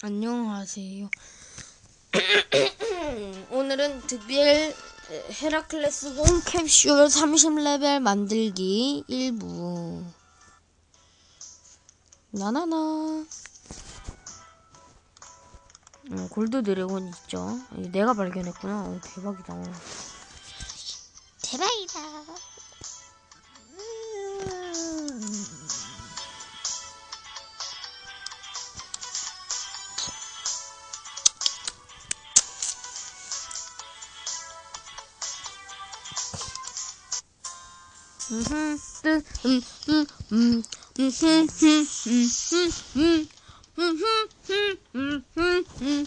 안녕하세요. 오늘은 드빌 헤라클레스 홈 캡슐 30레벨 만들기 1부. 나나나. 음, 골드 드래곤 있죠. 내가 발견했구나. 어, 대박이다. 대박이다. 음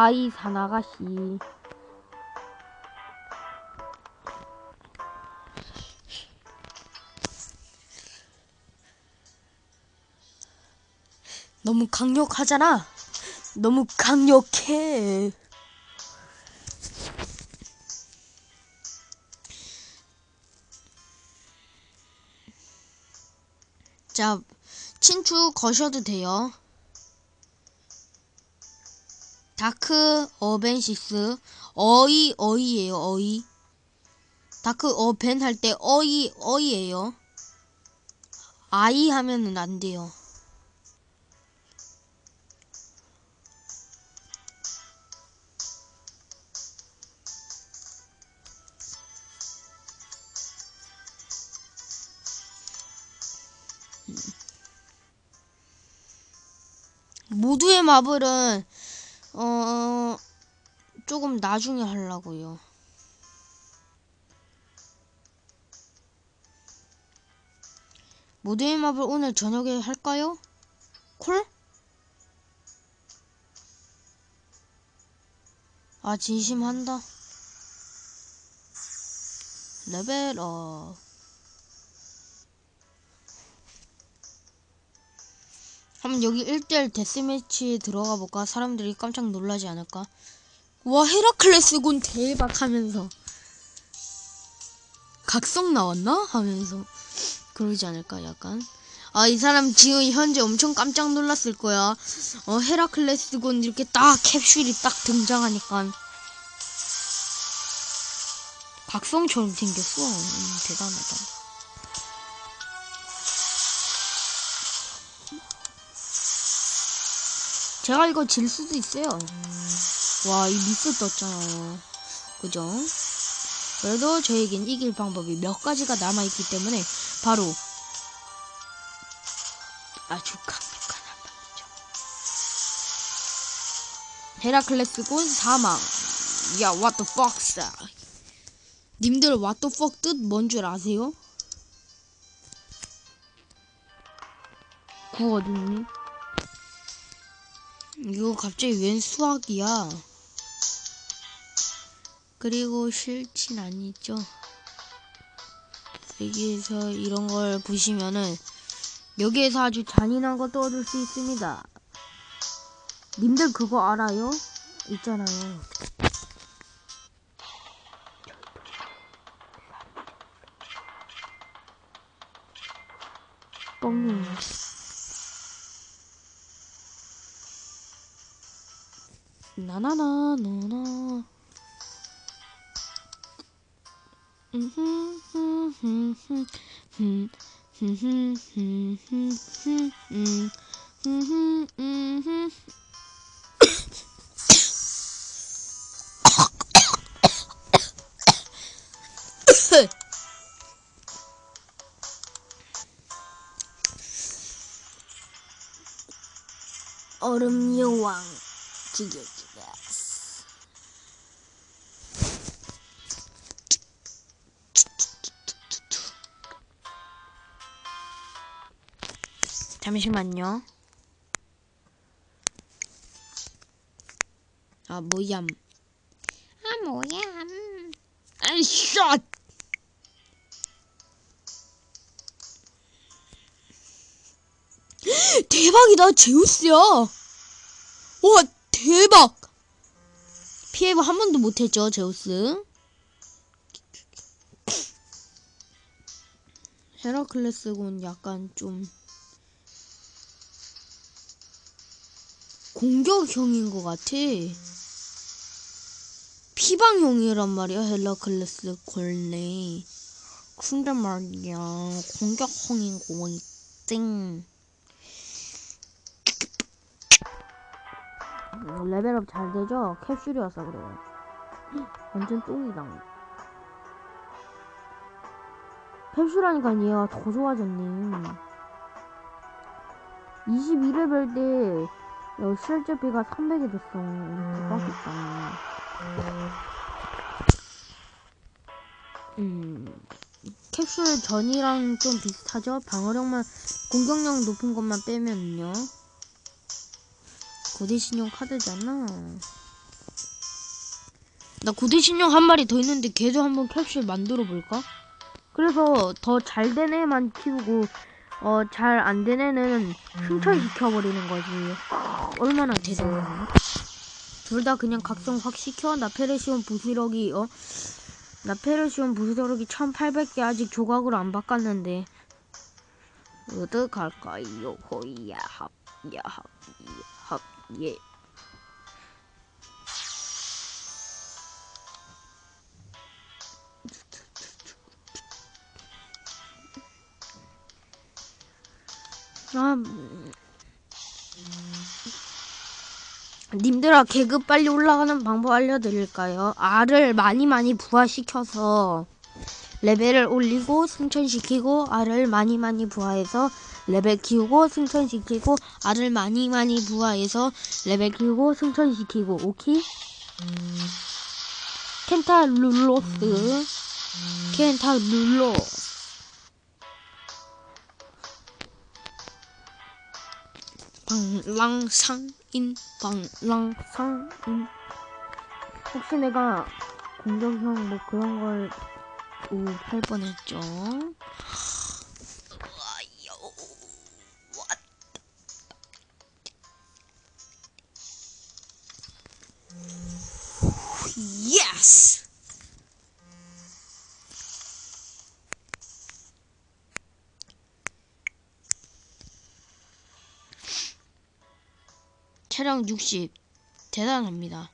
빠이 사나가시. 너무 강력하잖아. 너무 강력해. 자, 친추 거셔도 돼요. 다크 어벤시스 어이 어이예요 어이. 다크 어벤 할 때 어이 어이예요. 아이 하면은 안 돼요. 모두의 마블은 어, 조금 나중에 하려고요. 모두의 마블 오늘 저녁에 할까요? 콜? 아, 진심한다. 레벨업. 한번 여기 1대1 데스매치에 들어가 볼까? 사람들이 깜짝 놀라지 않을까? 와 헤라클레스군 대박 하면서. 각성 나왔나? 하면서. 그러지 않을까 약간? 아 이 사람 지금 현재 엄청 깜짝 놀랐을 거야. 어 헤라클레스군 이렇게 딱 캡슐이 딱 등장하니까. 각성처럼 생겼어. 음, 대단하다 제가 이거 질 수도 있어요. 와, 이 미스 떴잖아요. 그죠? 그래도 저에겐 이길 방법이 몇 가지가 남아있기 때문에 바로 아주 강력한 한방이죠. 헤라클레스군 사망. 야, what the fuck, 님들 what the fuck 뜻 뭔 줄 아세요? 구어딨니? 이거 갑자기 웬 수학이야? 그리고 싫진 아니죠. 여기에서 이런 걸 보시면은 여기에서 아주 잔인한 것도 얻을 수 있습니다. 님들 그거 알아요? 있잖아요. 뻥님. 나나나 나나 얼음 여왕 죽여 잠시만요. 아, 뭐야. 아, 뭐야. 아이, 샷! 대박이다, 제우스야! 와, 대박! 피해보 한 번도 못했죠, 제우스. 헤라클레스군 약간 좀 공격형인 것 같아. 피방형이란 말이야, 헤라클레스 곤네. 근데 말이야, 공격형인 거 땡. 레벨업 잘 되죠? 캡슐이어서 그래요. 완전 똥이다. 캡슐하니까 얘가 더 좋아졌네. 22레벨 때 어, 실제비가 300이 됐어. 대박이다. 음, 캡슐 전이랑 좀 비슷하죠? 방어력만, 공격력 높은 것만 빼면요. 고대신용 카드잖아. 나 고대신용 한 마리 더 있는데 걔도 한번 캡슐 만들어 볼까? 그래서 더 잘 된 애만 키우고 어 잘 안 된 애는 흉철시켜 버리는 거지. 얼마나 대단해. 둘다 그냥 각성 확 시켜. 나페르시온 부스러기 어 나페르시온 부스러기 1800개 아직 조각으로 안 바꿨는데. 어떡할까요? 호이야 합 야 합 예. 아, 음. 님들아 계급 빨리 올라가는 방법 알려드릴까요? 알을 많이 많이 부화시켜서 레벨을 올리고 승천시키고 알을 많이 많이 부화해서 레벨 키우고 승천시키고 알을 많이 많이 부화해서 레벨 키우고 승천시키고 오케이? 켄타룰로스 켄타룰로스 방랑상인 방랑상인. 혹시 내가 공격형 뭐 그런 걸 오, 할 뻔했죠. 예 스! 체력 60 대단합니다.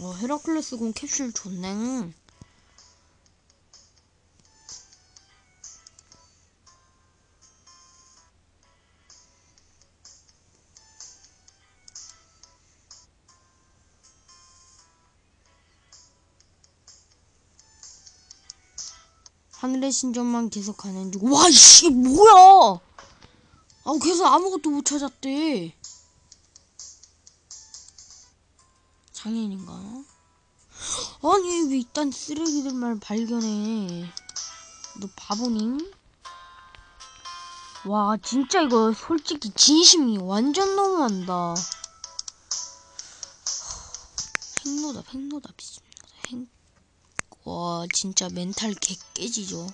어, 헤라클레스 군 캡슐 좋네. 하늘의 신전만 계속 가는 중. 와, 이씨, 뭐야! 아, 계속 아무것도 못 찾았대. 장애인인가? 아니, 왜 이딴 쓰레기들만 발견해. 너 바보님? 와, 진짜 이거 솔직히 진심이 완전 너무한다. 팽노다, 팽노다, 행. 와, 진짜 멘탈 개 깨지죠.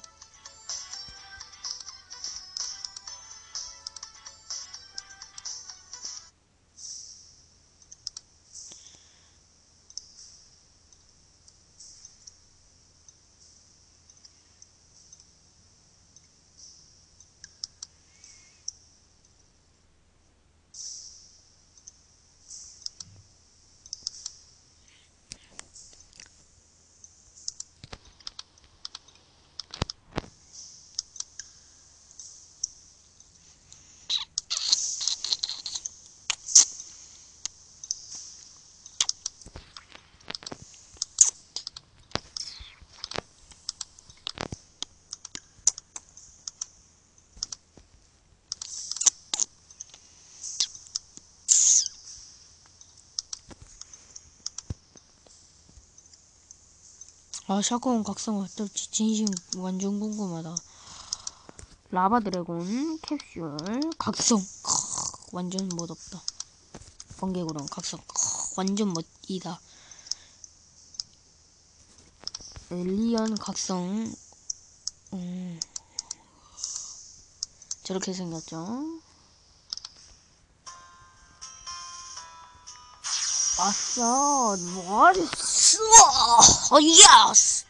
아, 샤코는 각성 어떨지 진심 완전 궁금하다. 라바 드래곤 캡슐 각성 크, 완전 멋없다. 번개구름 각성 크, 완전 멋이다. 엘리언 각성. 음. 저렇게 생겼죠. 아싸, 나이스! 어, 예스!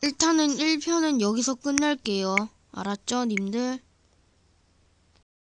일단은 1편은 여기서 끝낼게요. 알았죠, 님들?